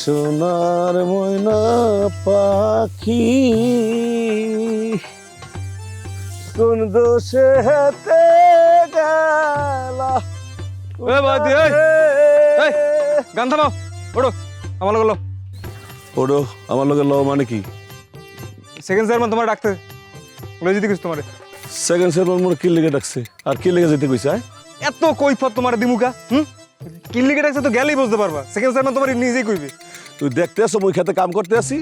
সোনার ময়না পাখি। কোন দোষে হেতে গেলা। গান থামাও। ওড়ো আমার লোক ওডো আমার লগে লও মানে কি? সেকেন্ড চেয়ারম্যান তোমার ডাকতে। লই যেতে কিছু তোমার। সেকেন্ড সেরমান মোর কি লেগে ডাকছে? আর কি লেগে যেতে কইছে? এত কৈফত তোমার দিমুকা হুম? কিল্লিকে ডাকছে তো গেলেই বুঝতে পারবা। সেকেন্ড চেয়ারম্যান তোমার নিজেই কইবে। তুই দেখতে আসো মুই খেতে কাম করতে আসি।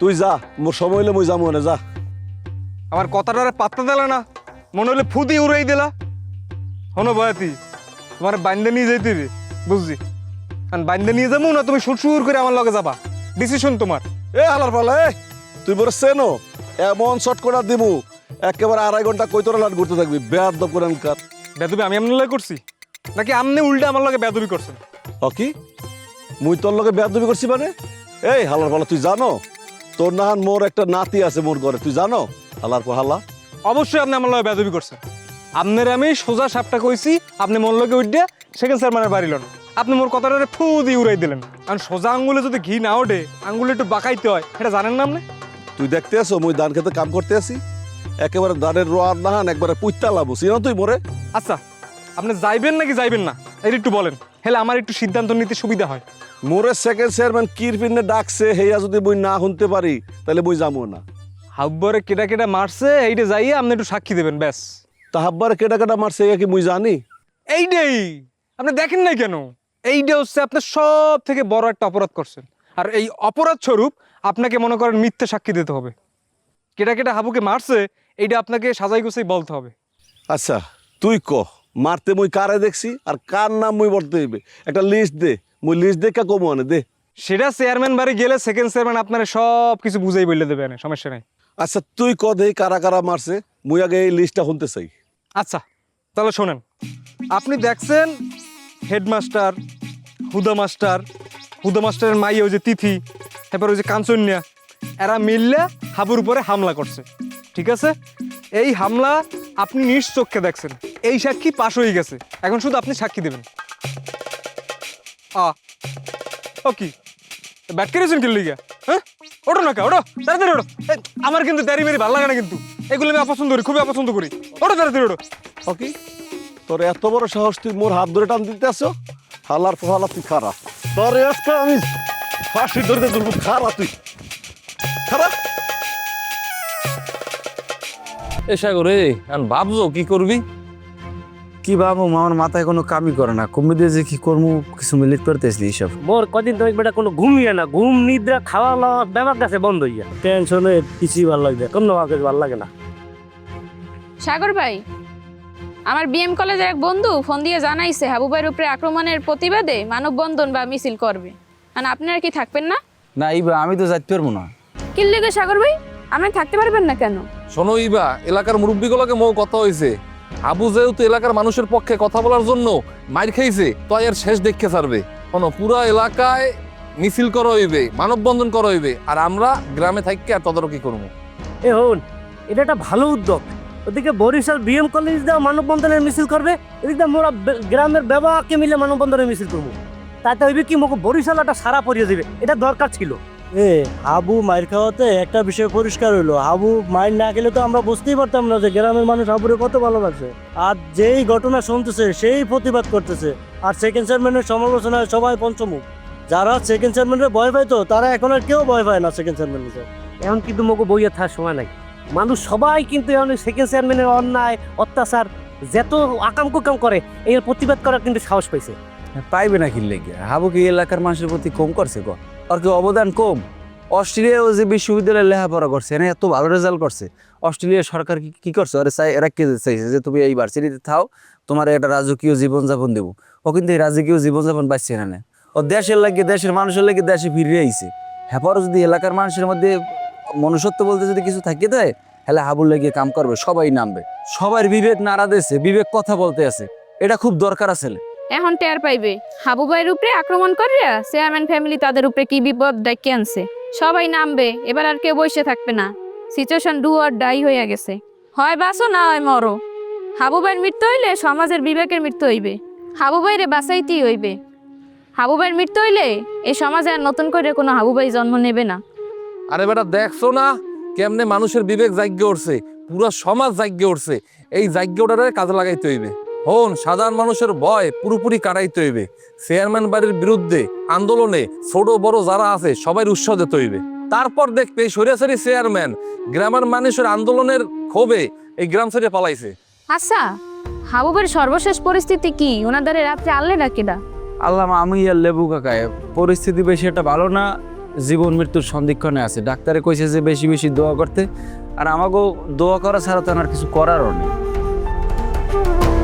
তুই যা মোর সময় হইলে মুই যাব না যা। আমার কথাটারে পাত্তা দিলা না মনে হলে ফুদি উড়াই দিলা। হনো বয়াতি তোমার বাইন্দে নিয়ে যাইতে হবে বুঝছি কারণ বাইন্দে নিয়ে যাব না তুমি সুর করে আমার লগে যাবা। ডিসিশন তোমার। এ হালার পালা এ তুই বড় সেনো এমন শর্ট করে দিমু একেবারে আড়াই ঘণ্টা কৈতরা লাট ঘুরতে থাকবি বেয়ার দপ করে কার বেদবি আমি লগে করছি নাকি আমনে উল্টা আমার লগে বেদবি করছেন? হকি মুই তোর লগে বেয়াদবি করছি মানে? এই হালার পালা তুই জানো? তোর নাহান মোর একটা নাতি আছে মোর ঘরে তুই জানো? হালার পর হালা। অবশ্যই আপনি আমার লগে বেদবি করছেন। আপনার আমি সোজা সাপটা কইছি আপনি মন লগে উঠে সেকেন্ড চেয়ারম্যানের বাড়ি লন। আপনি মোর কথাটারে ফু দিয়ে উড়াই দিলেন। কারণ সোজা আঙ্গুলে যদি ঘি না ওঠে আঙ্গুলে একটু বাঁকাইতে হয় এটা জানেন না আপনি? তুই দেখতে আসো মুই ধান খেতে কাম করতে আসি একেবারে ধানের রোয়ার নাহান একবারে পুইতা লাভ চিনো তুই মোরে? আচ্ছা আপনি যাইবেন নাকি যাইবেন না? এটা একটু বলেন হেলে আমার একটু সিদ্ধান্ত নিতে সুবিধা হয়। মোরে সেকেন্ড চেয়ারম্যান কির পিনে ডাকছে হেয়া যদি মুই না শুনতে পারি তাহলে মুই যাব না। হাব্বরে কেটা কেটা মারছে এইটা যাইয়ে আপনি একটু সাক্ষী দেবেন ব্যাস। তাহাব্বারে কেটা কেটা মারছে এ কি মুই জানি? এইটাই আপনি দেখেন নাই কেন? এইটা হচ্ছে আপনি সব থেকে বড় একটা অপরাধ করছেন। আর এই অপরাধ স্বরূপ আপনাকে মনে করেন মিথ্যে সাক্ষী দিতে হবে। কেটা কেটা হাবুকে মারছে এইটা আপনাকে সাজাই গুছাই বলতে হবে। আচ্ছা তুই ক মারতে মুই কারে দেখছি আর কার নাম মুই বলতে হইবে? একটা লিস্ট দে। মুই লিস্ট দেখে কমো আনে দে। সেটা চেয়ারম্যান বাড়ি গেলে সেকেন্ড চেয়ারম্যান আপনারা সব কিছু বুঝাই বললে দেবে না সমস্যা নাই। আচ্ছা তুই ক দেই কারা কারা মারছে মুই আগে এই লিস্টটা শুনতে চাই। আচ্ছা তাহলে শোনেন। আপনি দেখছেন হেডমাস্টার হুদা মাস্টার হুদা মাস্টারের মাই ওই যে তিথি তারপর ওই যে কাঞ্চন্যা এরা মিললে হাবুর উপরে হামলা করছে ঠিক আছে? এই হামলা আপনি নিজ চোখে দেখছেন এই সাক্ষী পাশ হয়ে গেছে এখন শুধু আপনি সাক্ষী দেবেন। আ। ও কি? ব্যাট কি লিগা হ্যাঁ? ওঠো না কা তাড়াতাড়ি আমার কিন্তু দেরি মেরি ভালো লাগে না কিন্তু। এগুলো আমি অপছন্দ করি খুবই অপছন্দ করি। ওঠো তাড়াতাড়ি ওঠো। ওকে তোর এত বড় সাহস তুই মোর হাত ধরে টান দিতে আসো হালার হালা তুই খারাপ তোর আজকে আমি ফাঁসি ধরতে তুলবো খারাপ তুই। খারাপ এ সাগরে এখন ভাবছ কি করবি? কি ভাবো আমার মাথায় কোনো কামই করে না। কমে দিয়ে যে কি করব কিছু মিলিত করতেছি এইসব। মোর কদিন তুমি বেটা কোনো ঘুমিয়ে না ঘুম নিদ্রা খাওয়া লওয়া ব্যাপার কাছে বন্ধ হইয়া। টেনশনে কিছুই ভালো লাগে কোনো কাজ ভালো লাগে না। সাগর ভাই আমার বিএম কলেজের এক বন্ধু ফোন দিয়ে জানাইছে হাবু ভাইয়ের উপরে আক্রমণের প্রতিবাদে মানববন্ধন বা মিছিল করবে। আর আপনারা কি থাকবেন না? না এইবার আমি তো যাইতে পারব না। কি লেগে সাগর ভাই? আপনি থাকতে পারবেন না কেন? শোনো ইবা এলাকার মুরব্বীগুলোকে মৌ কথা হয়েছে আবু যেহেতু এলাকার মানুষের পক্ষে কথা বলার জন্য মাইর খাইছে তো এর শেষ দেখে ছাড়বে। শোনো পুরো এলাকায় মিছিল করা হইবে, মানববন্ধন করা হইবে, আর আমরা গ্রামে থাকি আর তদারকি করব। এ হন, এটা একটা ভালো উদ্যোগ। ওদিকে বরিশাল বিএম কলেজ দেওয়া মানববন্ধনের মিছিল করবে, এদিকে মোরা গ্রামের ব্যবাকে মিলে মানববন্ধনের মিছিল করব। তাতে হইবে কি মোকে বরিশাল একটা সারা পরিয়ে দিবে, এটা দরকার ছিল। এ হাবু মাইর খাওয়াতে একটা বিষয় পরিষ্কার হইল। হাবু মাইর না গেলে তো আমরা বুঝতেই পারতাম না যে গ্রামের মানুষ হাবুরে কত ভালোবাসে। আর যেই ঘটনা শুনতেছে সেই প্রতিবাদ করতেছে। আর সেকেন্ড চেয়ারম্যানের সমালোচনায় সবাই পঞ্চমুখ। যারা সেকেন্ড চেয়ারম্যানের ভয় পাইতো তারা এখন আর কেউ ভয় পায় না সেকেন্ড চেয়ারম্যানের এখন কিন্তু মোকে বইয়ে থাকার সময় নাই। মানুষ সবাই কিন্তু এখন সেকেন্ড চেয়ারম্যানের অন্যায় অত্যাচার যত আকাম কুকাম করে এর প্রতিবাদ করার কিন্তু সাহস পাইছে। পাইবে না কিনলে গিয়ে হাবু কি এলাকার মানুষের প্রতি কম করছে ক আর কি অবদান কম? অস্ট্রেলিয়াও যে বিশ্ববিদ্যালয়ে লেখাপড়া করছে, এনে এত ভালো রেজাল্ট করছে। অস্ট্রেলিয়া সরকার কি কি করছে? আরে চাই কে চাইছে যে তুমি এই ভার্সিটিতে থাও, তোমার একটা রাজকীয় জীবনযাপন দেবো। ও কিন্তু এই রাজকীয় জীবনযাপন পাচ্ছে না ও দেশের লাগে, দেশের মানুষের লাগে দেশে ফিরে আইছে। হ্যাঁ যদি এলাকার মানুষের মধ্যে মনুষ্যত্ব বলতে যদি কিছু থাকে দেয়, তাহলে হাবুর লাগিয়ে কাম করবে, সবাই নামবে। সবার বিবেক নাড়া দিয়েছে, বিবেক কথা বলতে আছে। এটা খুব দরকার আছে এখন টের পাইবে। হাবু ভাইয়ের উপরে আক্রমণ করিয়া চেয়ারম্যান ফ্যামিলি তাদের উপরে কি বিপদ ডাকি আনছে? সবাই নামবে, এবার আর কেউ বসে থাকবে না। সিচুয়েশন ডু আর ডাই হয়ে গেছে। হয় বাঁচো না হয় মরো। হাবু ভাইয়ের মৃত্যু হইলে সমাজের বিবেকের মৃত্যু হইবে। হাবু ভাইরে বাঁচাইতেই হইবে। হাবু ভাইয়ের মৃত্যু হইলে এই সমাজে আর নতুন করে কোনো হাবু ভাই জন্ম নেবে না। আরে বেটা, দেখছ না কেমনে মানুষের বিবেক জাগ্য উঠছে? পুরো সমাজ জাগ্য উঠছে। এই জাগ্যটারে কাজে লাগাইতে হইবে। হন সাধারণ মানুষের ভয় পুরোপুরি কাটাইতে হইবে চেয়ারম্যান বাড়ির বিরুদ্ধে আন্দোলনে ছোট বড় যারা আছে সবাই উৎসাহ দিতে হইবে তারপর দেখবে সরিয়াসরি চেয়ারম্যান গ্রামের মানুষের আন্দোলনের ক্ষোভে এই গ্রাম ছেড়ে পালাইছে। আচ্ছা হাবু ভাইয়ের সর্বশেষ পরিস্থিতি কি? ওনাদের রাত্রে আনলে ডাকিডা আল্লাহ আমি আর লেবু কাকায় পরিস্থিতি বেশি একটা ভালো না জীবন মৃত্যুর সন্ধিক্ষণে আছে। ডাক্তারে কইছে যে বেশি বেশি দোয়া করতে আর আমাকেও দোয়া করা ছাড়া তো আর কিছু করারও নেই।